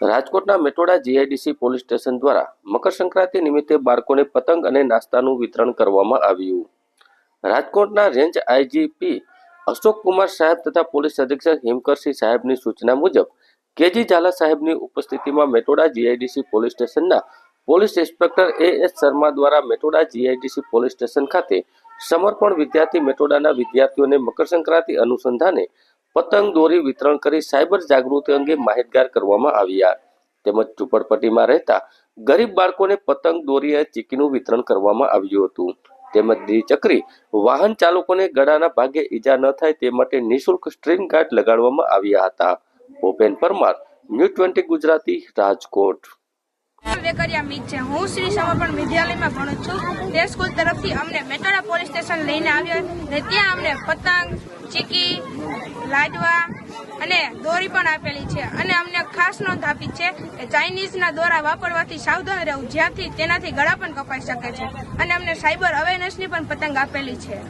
રાજકોટના Metoda GIDC police station દ્વારા મકર સંક્રાંતિ નિમિત્તે બાળકોને પતંગ અને નાસ્તાનું વિતરણ કરવામાં આવ્યું. રાજકોટના રેન્જ આઈજીપી અશોક કુમાર સાહેબ તથા પોલીસ અધિક્ષક હિમકરસિંહ સાહેબની સૂચના મુજબ કેજી ઝાલા સાહેબની ઉપસ્થિતિમાં મેટોડા જીઆઈડીસી પોલીસ સ્ટેશનના police inspector A S Sharma દ્વારા મેટોડા જીઆઈડીસી પોલીસ સ્ટેશન ખાતે સમર્પણ વિદ્યાર્થી મેટોડાના વિદ્યાર્થીઓને મકર સંક્રાંતિ અનુસંધાને પતંગ દોરી વિતરણ કરી સાયબર જાગૃતિ અંગે માહિતગાર કરવામાં આવ્યા. તેમજ ઝુંપડપટ્ટીમાં રહેતા ગરીબ બાળકોને પતંગ દોરી અને ચીકીનું વિતરણ કરવામાં આવ્યું હતું. તેમજ દ્વિચક્રી વાહન ચાલકોને ગળાના ભાગે ઈજા ન થાય તે માટે નિઃશુલ્ક સ્ટ્રીન ગાર્ડ લગાડવામાં આવ્યા હતા. Bhupen Parmar, new twenty Gujarati Rajkot. Vekariya Meet છે. હું શ્રી સમર્પણ વિદ્યાલયમાં ભણું છું. તે સ્કૂલ તરફથી અમને મેટોડા પોલીસ સ્ટેશન લઈને આવ્યો ને ત્યાં અમને પતંગ, ચીકી, લાડવા અને દોરી પણ આપેલી છે. અને અમને ખાસ નોંધ આપી છે કે ચાઇનીઝના દોરા વાપરવાથી સાવધાન રહેવું જ્યાંથી તેનાથી ગળા પણ કપાઈ શકે છે. અને અમને સાયબર અવેરનેસની પણ પતંગ આપેલી છે.